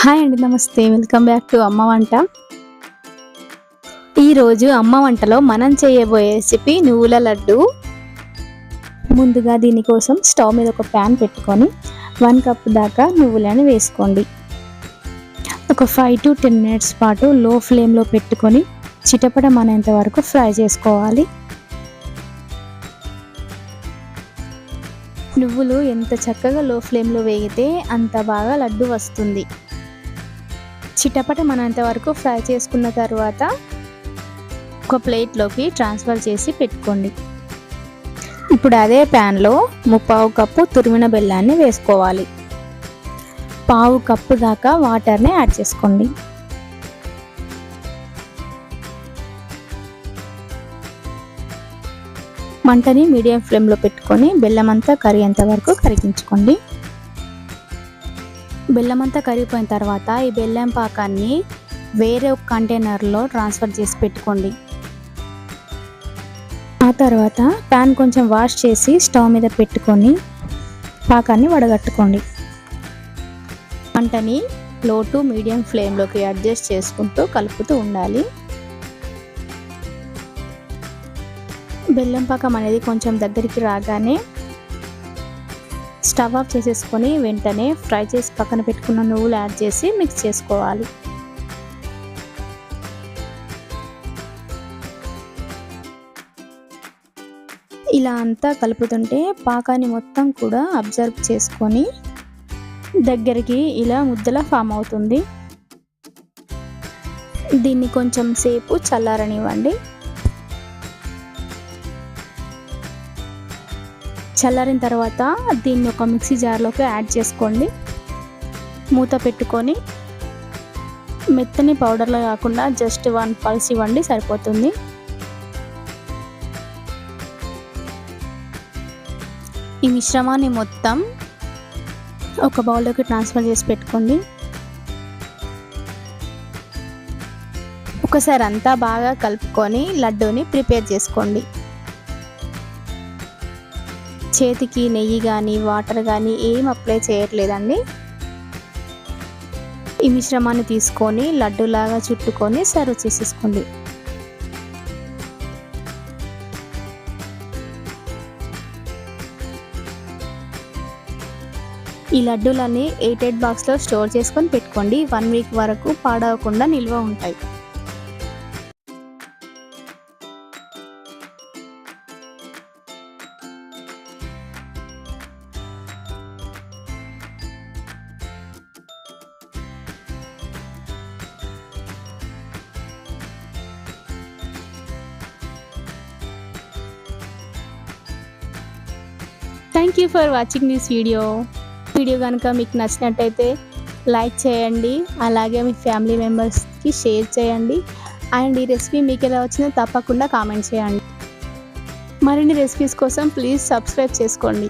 Hi అండి నమస్తే. Welcome back to అమ్మ వంట. ఈరోజు అమ్మ వంటలో మనం చేయబోయే రెసిపీ నువ్వుల లడ్డు. ముందుగా దీనికోసం స్టవ్ మీద ఒక ప్యాన్ పెట్టుకొని వన్ కప్ దాకా నువ్వులను వేసుకోండి. ఒక ఫైవ్ టు టెన్ మినిట్స్ పాటు లో ఫ్లేమ్లో పెట్టుకొని చిటపటమనేంత వరకు ఫ్రై చేసుకోవాలి. నువ్వులు ఎంత చక్కగా లో ఫ్లేమ్లో వేగితే అంత బాగా లడ్డు వస్తుంది. చిటపటమనేంత వరకు ఫ్రై చేసుకున్న తర్వాత ఒక ప్లేట్లోకి ట్రాన్స్ఫర్ చేసి పెట్టుకోండి. ఇప్పుడు అదే ప్యాన్లో ముప్పావు కప్పు తురిమిన బెల్లాన్ని వేసుకోవాలి. పావు కప్పు దాకా వాటర్ని యాడ్ చేసుకోండి. మంటని మీడియం ఫ్లేమ్లో పెట్టుకొని బెల్లం అంతా కరిగేంత వరకు కరిగించుకోండి. బెల్లం అంతా కరిగిపోయిన తర్వాత ఈ బెల్లం పాకాన్ని వేరే ఒక కంటైనర్లో ట్రాన్స్ఫర్ చేసి పెట్టుకోండి. ఆ తర్వాత ప్యాన్ కొంచెం వాష్ చేసి స్టవ్ మీద పెట్టుకొని పాకాన్ని వడగట్టుకోండి. వంటని లో టు మీడియం ఫ్లేమ్లోకి అడ్జస్ట్ చేసుకుంటూ కలుపుతూ ఉండాలి. బెల్లం పాకం అనేది కొంచెం దగ్గరికి రాగానే స్టవ్ ఆఫ్ చేసేసుకొని వెంటనే ఫ్రై చేసి పక్కన పెట్టుకున్న నువ్వులు యాడ్ చేసి మిక్స్ చేసుకోవాలి. ఇలా అంతా కలుపుతుంటే పాకాన్ని మొత్తం కూడా అబ్జర్వ్ చేసుకొని దగ్గరికి ఇలా ముద్దలా ఫామ్ అవుతుంది. దీన్ని కొంచెం సేపు చల్లారనివ్వండి. చల్లారిన తర్వాత దీన్ని ఒక మిక్సీ జార్లోకి యాడ్ చేసుకోండి. మూత పెట్టుకొని మెత్తని పౌడర్లో కాకుండా జస్ట్ వన్ పల్స్ ఇవ్వండి సరిపోతుంది. ఈ మిశ్రమాన్ని మొత్తం ఒక బౌల్లోకి ట్రాన్స్ఫర్ చేసి పెట్టుకోండి. ఒకసారి అంతా బాగా కలుపుకొని లడ్డూని ప్రిపేర్ చేసుకోండి. చేతికి నెయ్యి కానీ వాటర్ కానీ ఏం అప్లై చేయట్లేదండి. ఈ మిశ్రమాన్ని తీసుకొని లడ్డూలాగా చుట్టుకొని సర్వ్ చేసేసుకోండి. ఈ లడ్డూలన్నీ ఎయిట్ బాక్స్లో స్టోర్ చేసుకొని పెట్టుకోండి. వన్ వీక్ వరకు పాడవకుండా నిల్వ ఉంటాయి. Thank you for watching this video. Video కనుక మీకు నచ్చినట్టయితే లైక్ చేయండి అలాగే మీ ఫ్యామిలీ మెంబర్స్కి షేర్ చేయండి అండ్ ఈ రెసిపీ మీకు ఎలా వచ్చిందో తప్పకుండా కామెంట్ చేయండి. మరిన్ని రెసిపీస్ కోసం ప్లీజ్ సబ్స్క్రైబ్ చేసుకోండి.